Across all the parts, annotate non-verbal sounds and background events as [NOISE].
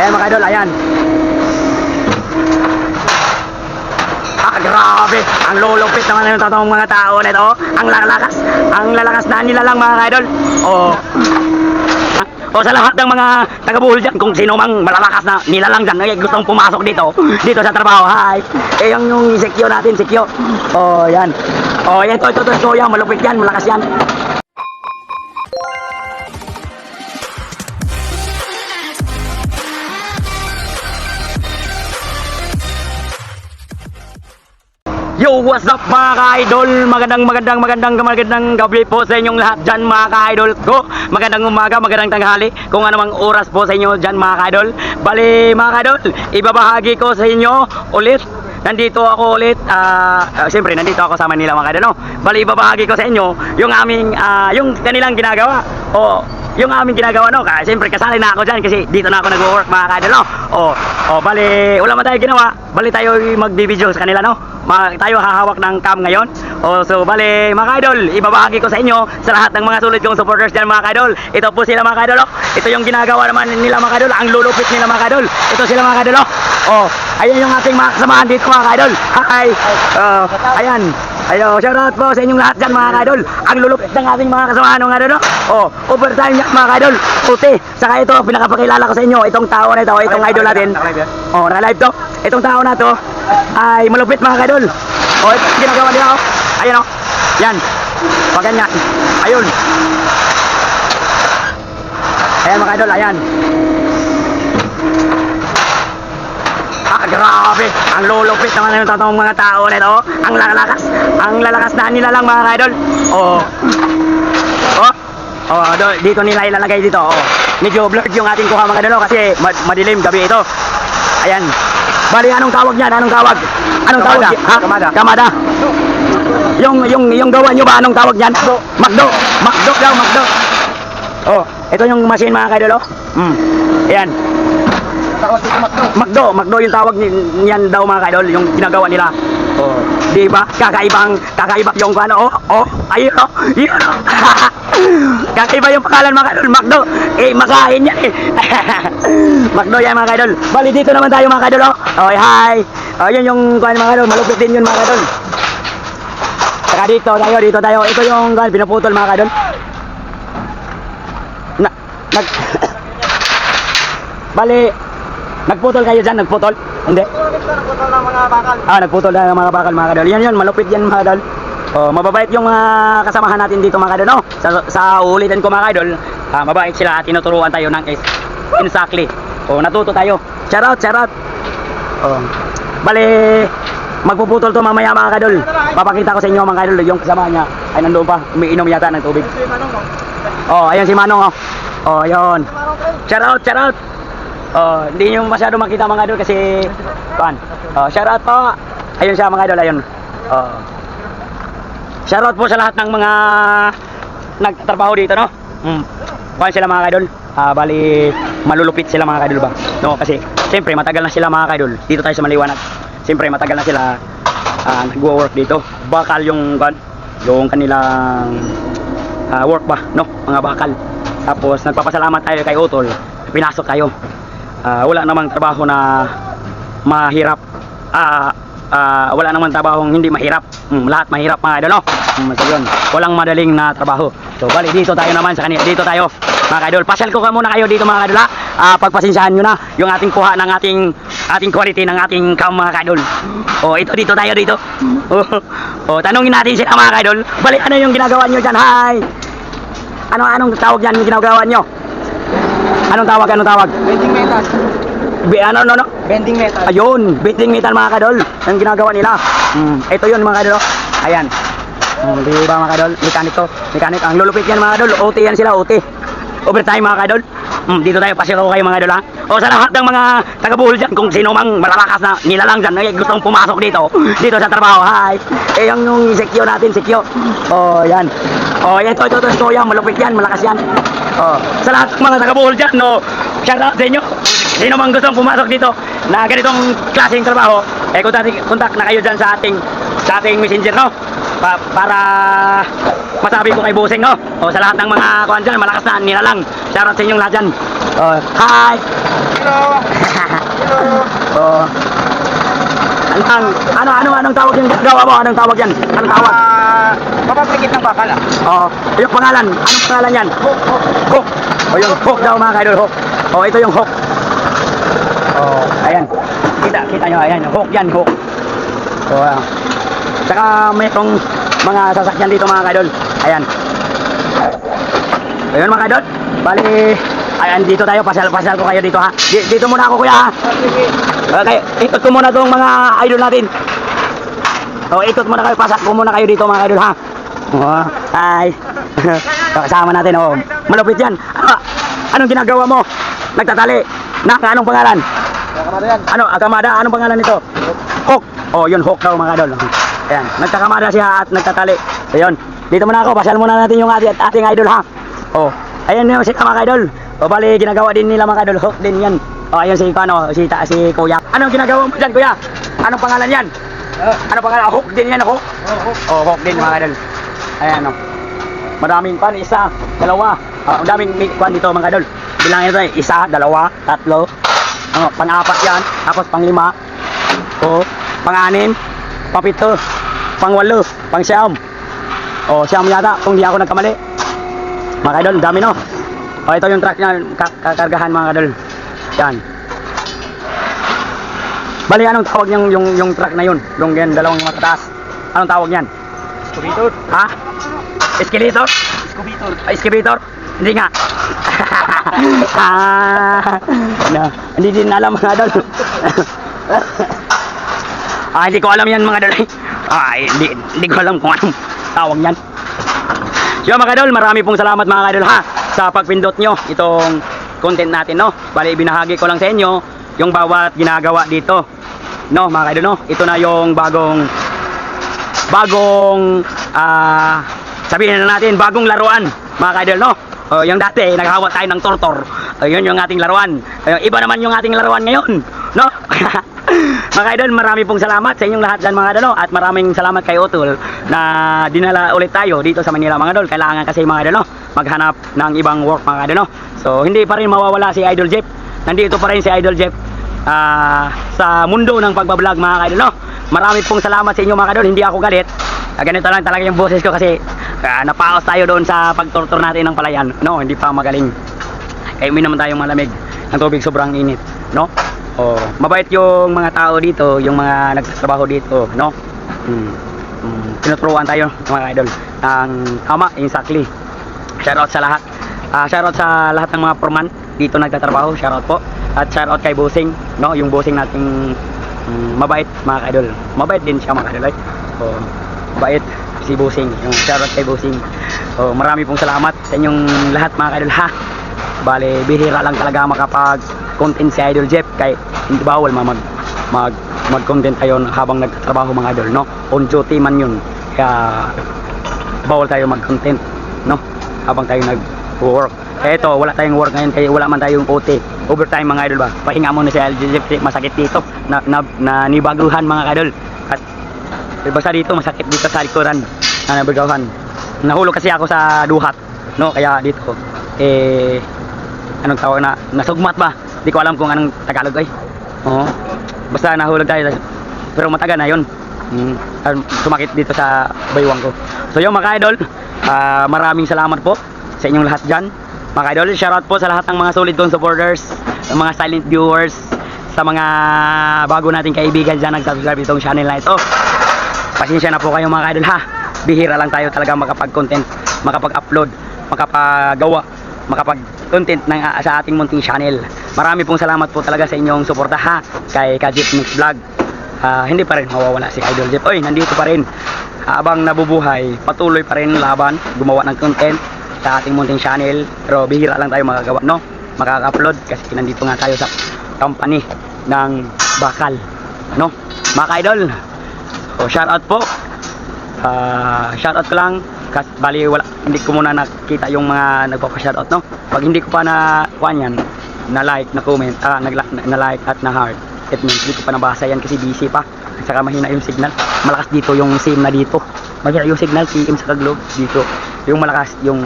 Ayan mga idol, ayan. Ah, grabe. Ang lulupit naman ng totoong mga tao nito. Ang lalakas. Ang lalakas na nila lang mga idol. Oh. O sa lahat ng mga taga-buhol dyan, kung sino mang malalakas na nilalang dyan, ay gustong pumasok dito, dito sa trabaho, hi. Eh, yung, yung sikyo natin, sikyo. O, yan. O, yan, ito, ito, ito, ito, yan, malupit yan, malakas yan. Yo, what's up mga ka-idol? Magandang magandang magandang magandang gabi po sa inyong lahat dyan mga ka-idol ko. Magandang umaga, magandang tanghali. Kung anumang oras po sa inyo dyan mga ka-idol. Bali mga ka-idol, ibabahagi ko sa inyo ulit. Nandito ako ulit. ah ah, Siyempre, nandito ako sa Manila mga ka-idol. No? Bali, ibabahagi ko sa inyo yung aming, ah, yung kanilang ginagawa. O, yung aming ginagawa no, kasi siyempre kasali na ako dyan kasi dito na ako nag-work mga ka-idol no. O, o bali, wala man tayo ginawa, bali tayo mag-video sa kanila no. Ma tayo hahawak ng cam ngayon. O, so bali, mga ka-idol, ibabahagi ko sa inyo sa lahat ng mga sulit kong supporters dyan mga ka-idol. Ito po sila mga ka-idol. oh. Ito yung ginagawa naman nila mga ka-idol, ang lulupit nila mga ka-idol. Ito sila mga ka-idol. oh. O, ayan yung ating mga kasamahan dito mga ka-idol. Hi! Uh, ayan. Ayo, shoutout po sa inyong lahat dyan mga kadol. Ang lulupit ng ating mga kasamahan mga kadol. no? Oh, overtime yan mga kadol. Puti. Saka ito, pinakapakilala ko sa inyo, itong tao na ito, itong idol natin. Oh, naka-live to. Itong tao na to ay malupit mga kadol. Oh, ito ginagawa nila oh. Ayan oh. Yan. Pag ganyan. Ayun. Ayan mga kadol, ayan. Ah, grabe. Ang lulupit naman ng totoong mga tao nito. Ang lalakas. Ang lalakas na nila lang mga idol. Oh. Oh. Oh, do, dito nila ilalagay dito. Oh. Medyo blurred yung ating kuha mga idol kasi mad- madilim gabi ito. Ayan. Bali, anong tawag niyan? Anong tawag? Anong tawag? Kamada. Ha? Kamada. Kamada. Yung yung yung gawa nyo ba anong tawag niyan? Magdo. Magdo daw, magdo. Oh, ito yung machine mga idol oh. Hmm. Ayan. Tawag dito Makdo. Magdo, Magdo yung tawag ni- niyan daw mga kaidol, yung ginagawa nila. Oh, di ba? Kakaibang kakaiba yung ano, oh, oh, ayun oh, yun oh. [LAUGHS] Kakaiba yung pangalan mga kaidol, Magdo. Eh, makain yan eh. [LAUGHS] Magdo yan mga kaidol. Bali dito naman tayo mga kaidol, oh. Oh, hi. Oh, yun yung kuan mga kaidol, malupit din yun mga kaidol. Saka dito tayo, dito tayo. Ito yung kuan pinuputol mga kaidol. Na, nag [COUGHS] Bali, nagputol kayo dyan, nagputol? Hindi. Nagputol ng mga bakal. Ah, nagputol na mga bakal mga kadol. Yan yun, malupit yan mga kadol. Oh, mababait yung mga kasamahan natin dito mga kadol, no? Sa, sa ulitin ko mga kadol, ah, mabait sila at tinuturuan tayo ng is exactly. Oh, natuto tayo. Shout out, shout out. Oh. Bale, magpuputol to mamaya mga kadol. Papakita ko sa inyo mga kadol, yung kasama niya ay nandoon pa, umiinom yata ng tubig. Mo. Oh, ayan si Manong oh. Oh, ayun. Shout out, shout out. Oh, hindi niyo masyado makita mga idol kasi kuan. Oh, shout out po. Ayun siya mga idol, ayun. Oh. Shout out po sa lahat ng mga nagtatrabaho dito, no? Hmm. Kuan sila mga idol. Ah, bali malulupit sila mga idol ba? No, kasi siyempre matagal na sila mga idol. Dito tayo sa Maliwanag. Siyempre matagal na sila ah, nagwo-work dito. Bakal yung kuan, yung kanilang ah, work ba, no? Mga bakal. Tapos nagpapasalamat tayo kay Utol. Pinasok tayo. Ah, wala namang trabaho na mahirap. Ah, ah, wala namang trabahong hindi mahirap. Mm, lahat mahirap mga idol, no? Mm, so yun. Walang madaling na trabaho. So, bali dito tayo naman sa kanila. Dito tayo, mga idol. Pasyal ko ka muna kayo dito mga idol, ha? Ah, pagpasensyahan nyo na yung ating kuha ng ating ating quality ng ating cam mga idol. Oh, ito dito tayo dito. Oh, [LAUGHS] oh, tanungin natin sila mga idol. Bali ano yung ginagawa nyo diyan? Hi. Ano anong tawag yan yung ginagawa nyo? Anong tawag? Anong tawag? Bending metal. Bi ano no no? Bending metal. Ayun, beating metal mga kadol. Ang ginagawa nila. Mm, ito yun mga kadol. oh. Ayan. Mm, di ba mga kadol? Mechanic to. Mechanic. Ang lulupit yan mga kadol. OT yan sila, OT. Overtime mga kadol. Mm, dito tayo, pasiro kayo mga kadol ha. O sa lahat ng mga taga-buhol dyan, kung sino mang malalakas na nilalang dyan, ay gustong pumasok dito, dito sa trabaho, hi. Eh, yung, yung sikyo natin, sikyo. O, yan. O, ito, ito, ito, ito, yan, malupit yan, malakas yan. O, sa lahat mga taga-buhol dyan, no, shout out sa inyo. Sino mang gustong pumasok dito na ganitong klaseng trabaho, eh kontak, kontak na kayo dyan sa ating sa ating messenger, no? Pa, para masabi ko kay Busing, no? O sa lahat ng mga kuhan dyan, malakas na nila lang. Shoutout sa inyong lahat dyan. O, hi! [LAUGHS] Hello. Oo. Anong, ano, ano, anong tawag yung gawa mo? Anong tawag yan? Anong tawag? Ah, ah. Oo. Yung pangalan, anong pangalan yan? Hook, hook. Hook. O yung hook daw mga kaidol, hook. O ito yung hook. O, ayan. Kita, kita nyo, ayan. Hook yan, hook. O, uh, saka mayroong mga sasakyan dito mga kaidol. Ayan. Ayun mga kaidol. Bali, ayan dito tayo. Pasal-pasal ko kayo dito ha. Di- dito muna ako kuya ha. Ah. Okay, ikot ko muna tong mga idol natin. O, ikot muna kayo. Pasak ko muna kayo dito mga idol ha. Oh, hi. [LAUGHS] Kasama natin oh. Malupit yan. Ano, anong ginagawa mo? Nagtatali. Na, anong pangalan? Ano, Akamada, anong pangalan nito? Hook. Oh, yun, hook daw mga idol. Ayan, nagkakamada siya at nagtatali. Ayun, dito muna ako, pasal muna natin yung ating, ating idol ha. Oh, ayan yung si mga idol. O bali, ginagawa din nila mga idol, hook din yan. Oh, ayun si Kano, si, ta, si Kuya. Anong ginagawa mo dyan, Kuya? Anong pangalan yan? Ah, Ano pangalan? Hook din yan, hook? oh, hook. Oh, hook din mga idol. Ayan oh. Maraming pan, isa, dalawa. Ah, ang daming may kwan dito mga idol. Bilangin ito eh, isa, dalawa, tatlo. Ano, pang-apat yan, tapos pang-lima. O, pang-anim, papito, pang-walo, pang-siyam. O, siyam yata, kung di ako nagkamali. Mga idol, dami no. O, ito yung truck na ka- kakargahan mga idol. Yan. Bali, anong tawag yung, yung, yung truck na yun? Yung dalawang matataas. Anong tawag yan? Excavator. Ha? Escalator? Excavator. Ah, Excavator? Hindi nga. [LAUGHS] ah, no, hindi din alam mga idol. [LAUGHS] ah, hindi ko alam yan mga idol. Ah, hindi, hindi ko alam kung anong tawag yan. So mga idol, marami pong salamat mga idol ha sa pagpindot nyo itong content natin no. Bali binahagi ko lang sa inyo yung bawat ginagawa dito. No, mga idol no. Ito na yung bagong bagong ah sabihin na natin bagong laruan mga kaidol no? O, yung dati naghahawa tayo ng tortor. O, yun yung ating laruan. O, iba naman yung ating laruan ngayon no? [LAUGHS] Mga kaidol marami pong salamat sa inyong lahat dyan mga idol no? at maraming salamat kay Utol na dinala ulit tayo dito sa Manila mga idol kailangan kasi mga idol no? Maghanap ng ibang work mga idol no? So hindi pa rin mawawala si Idol Jeff. Nandito pa rin si Idol Jeff ah, sa mundo ng pagbablog mga kaidol no? Marami pong salamat sa inyo mga kaidol. Hindi ako galit ganito lang talaga yung boses ko kasi ah, napaos tayo doon sa pagtortor natin ng palayan. No hindi pa magaling. Kaya uminom tayong malamig. Ng tubig sobrang init no? Oh mabait yung mga tao dito yung mga nagtatrabaho dito no? Hmm. Hmm. tinuturuan tayo mga idol ang tama exactly. Shoutout sa lahat. Ah, shoutout sa lahat ng mga foreman dito nagtatrabaho shoutout po. At shoutout kay Busing no? Yung Busing nating mm, mabait mga idol mabait din siya mga idol eh. oh, mabait si Busing yung shoutout kay Busing oh, marami pong salamat sa inyong lahat mga idol ha bale bihira lang talaga makapag content si Idol Jeff kay hindi bawal ma mag mag mag content tayo habang nagtatrabaho mga idol no on duty man yun kaya bawal tayo mag-content, no? Habang tayo nag-work. Eh ito, wala tayong work ngayon kaya wala man tayong OT. Overtime mga idol ba? Pahinga muna si LGF, masakit dito. Na, na, na nibaguhan mga idol. Eh, basta dito, masakit dito sa likuran. Na nabaguhan. Nahulog kasi ako sa duhat, no? Kaya dito, eh, anong tawag na, nasugmat ba? Hindi ko alam kung anong Tagalog ay. Oo. Basta nahulog tayo. Pero matagal na yun. Mm, sumakit dito sa baywang ko. So yung mga idol, ah, maraming salamat po sa inyong lahat dyan. Mga idol, shoutout po sa lahat ng mga solid kong supporters, mga silent viewers, sa mga bago nating kaibigan dyan nag-subscribe itong channel na ito. Pasensya na po kayo mga idol ha. Bihira lang tayo talaga makapag-content, makapag-upload, makapagawa, makapag-content ng, ah, sa ating munting channel. Marami pong salamat po talaga sa inyong suporta ha kay Kajip Mix Vlog. Ah, hindi pa rin mawawala si Idol Jeff. Oy, nandito pa rin. Habang nabubuhay, patuloy pa rin laban, gumawa ng content sa ating munting channel. Pero bihira lang tayo magagawa, no? Makaka-upload kasi nandito nga tayo sa company ng Bakal, no? Mga idol, so shout out po. Ah, shout out ko lang kasi bali wala hindi ko muna nakita yung mga nagpapa-shoutout no. Pag hindi ko pa na kuan yan, na like, na comment, ah, nag na like at na heart. It means hindi ko pa nabasa yan kasi busy pa. At saka mahina yung signal. Malakas dito yung SIM na dito. Mahina yung signal TM sa Globe dito. Yung malakas yung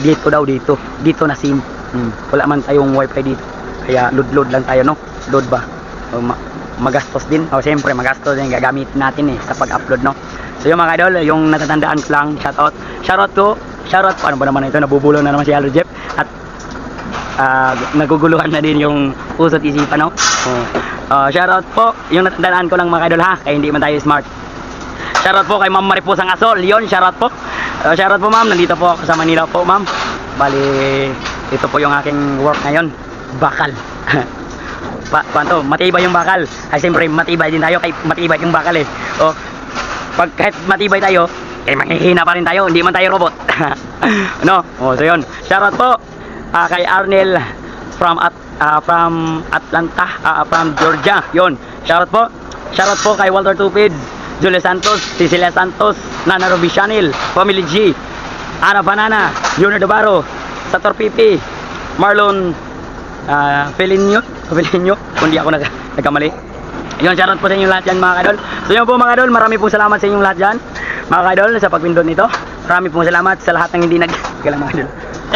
dito daw dito. Dito na SIM. Hmm. Wala man tayong wifi dito. Kaya load load lang tayo no. Load ba? o ma- magastos din. O siyempre magastos din gagamit natin eh sa pag-upload no. So yung mga idol, yung natatandaan ko lang, shoutout. Shoutout ko, shoutout po, ano ba naman ito, nabubulo na naman si Aldo Jeff. At ah, naguguluhan na din yung puso't isipan, no? Oh. Ah, shoutout po, yung natandaan ko lang mga idol ha, kaya hindi man tayo smart. Shoutout po kay Ma'am Maripusang Asol, yon shoutout po. Ah, shoutout po ma'am, nandito po ako sa Manila po ma'am. Bali, ito po yung aking work ngayon, bakal. [LAUGHS] pa, paano, matibay yung bakal. Ay siyempre, matibay din tayo, kay matibay yung bakal eh. Oh, pag kahit matibay tayo, eh manghihina pa rin tayo, hindi man tayo robot. [LAUGHS] no? Oh, so yun. Shoutout po ah, kay Arnel from at ah, from Atlanta, ah, from Georgia. Yun. Shoutout po. Shoutout po kay Walter Tupid, Julia Santos, Cecilia Santos, Nana Ruby Family G, Ana Banana, Junior Dobaro, Sator Pipi, Marlon ah Felinyo, Felinyo, kung di ako nag nagkamali. Yun, shoutout po sa inyo lahat dyan mga kadol. So yun po mga kadol, marami pong salamat sa inyong lahat dyan. Mga kadol, sa pagpindot nito. Marami pong salamat sa lahat ng hindi nag... [LAUGHS] Kailan mga kadol.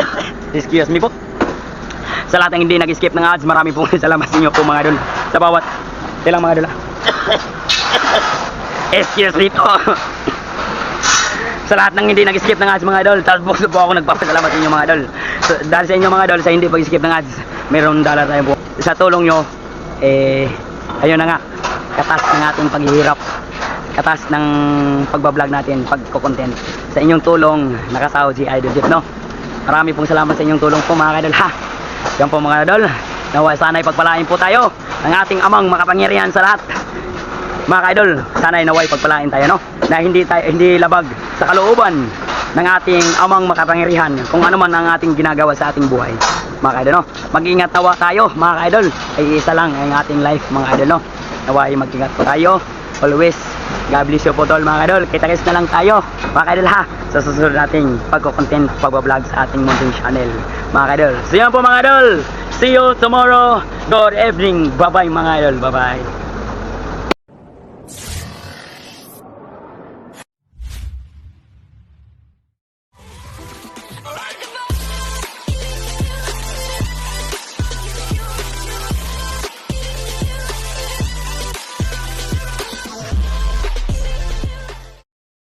[LAUGHS] Excuse me po. Sa lahat ng hindi nag-skip ng ads, marami pong [LAUGHS] salamat sa inyo po mga kadol. Sa bawat... Kailang mga kadol ah. [COUGHS] Excuse me po. sa lahat ng hindi nag-skip ng ads mga idol, tapos po, po ako nagpapasalamat sa inyo mga idol. So, dahil sa inyo mga idol, sa hindi pag-skip ng ads, mayroon dala tayo po. Sa tulong nyo, eh, ayun na nga, katas ng ating paghihirap. Katas ng pagbablog natin, pagko-content. Sa inyong tulong, nakasahod si Idol Jeff, no? Marami pong salamat sa inyong tulong po mga idol, ha? Yan po mga idol, nawa sana'y pagpalain po tayo ng ating amang makapangyarihan sa lahat mga ka-idol, sana ay naway pagpalain tayo no na hindi tayo hindi labag sa kalooban ng ating amang makapangyarihan kung ano man ang ating ginagawa sa ating buhay mga ka-idol no? Mag-ingat tawa tayo mga ka-idol. Ay isa lang ang ating life mga ka-idol no? Naway mag-ingat po tayo. Always God bless you po tol mga ka-idol. Kita na lang tayo mga ka-idol ha? Sa susunod nating pagko-content pagbablog sa ating munting channel mga ka-idol. So yan po mga ka-idol. See you tomorrow. Good evening. Bye bye mga ka-idol. Bye bye